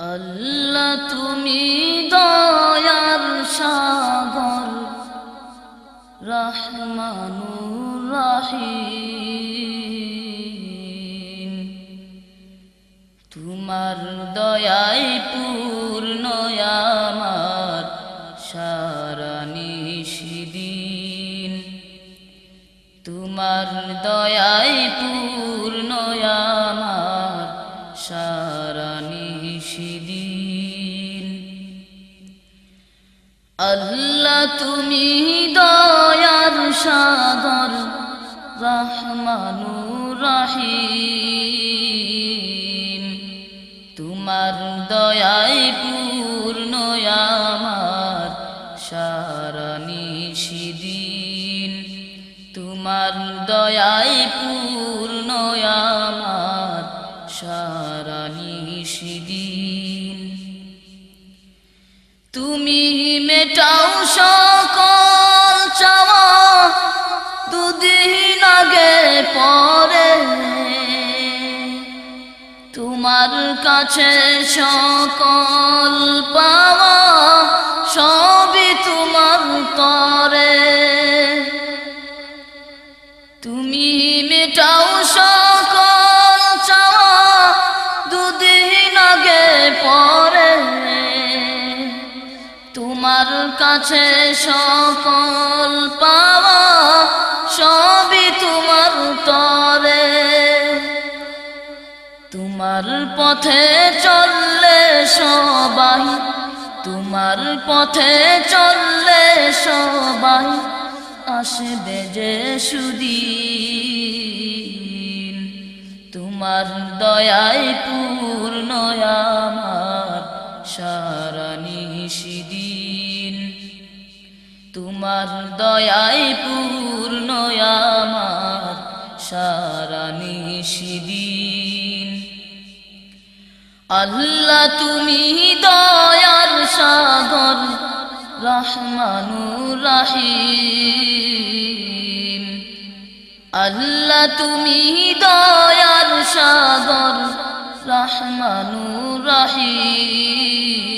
আল্লাহ তুমি দয়ার সাগর রহমানুর রহিম। তোমার দয়াই পূর্ণ আল্লাহ তুমি দয়ার সাগর, রহমানুর রহিম। তোমার দয়ায় পূর্ণ আমার সারা নিশিদিন তোমার দয়ায় পূর্ণ মেটাও সকল চাওয়া দুদিন আগে পরে। তোমার কাছে সকল পাওয়া কাছে সকল পাওয়া সবই তোমার তরে। তোমার পথে চললে সবাই, তোমার পথে চললে সবাই আসবে যে সুদিন। তোমার দয়ায় পূর্ণ আমার সারা তোমার দয়ায় পূর্ণ আমার, সারা নিশিদিন। আল্লাহ তুমি দয়ার সাগর, রহমানুর রহিম। আল্লাহ তুমি দয়ার সাগর, রহমানুর রহিম।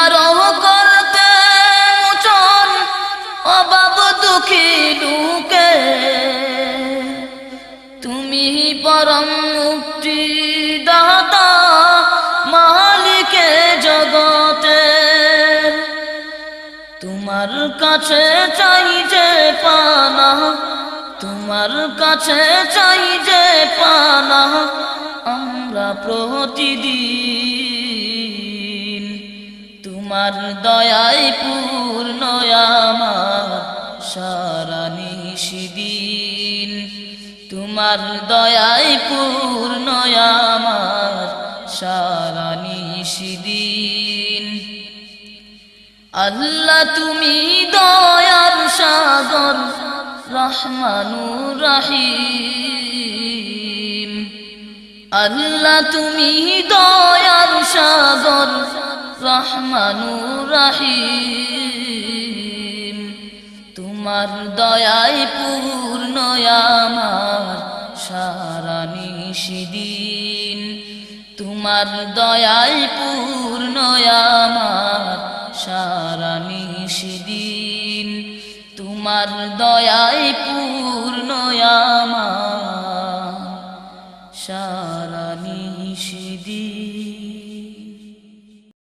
পারো করতে মুচন অভাব দুঃখী তুমি পরম দাতা জগতে। তোমার কাছে চাই যে পানা, তোমার কাছে চাই যে পানা, আমরা প্রতিদিন তোমার দয়ায় পূর্ণ আমার সারা নিশিদিন। তোমার দয়ায় পূর্ণ আমার সারা নিশিদিন। আল্লাহ তুমি দয়ার সাগর রহমানুর রহিম। আল্লাহ তুমি দয়ার সাগর রহমানুর রহিম। তোমার দয়ায় পূর্ণ আমার সারা নিশিদিন। তোমার দয়ায় পূর্ণ আমার সারা নিশিদিন। তোমার আমার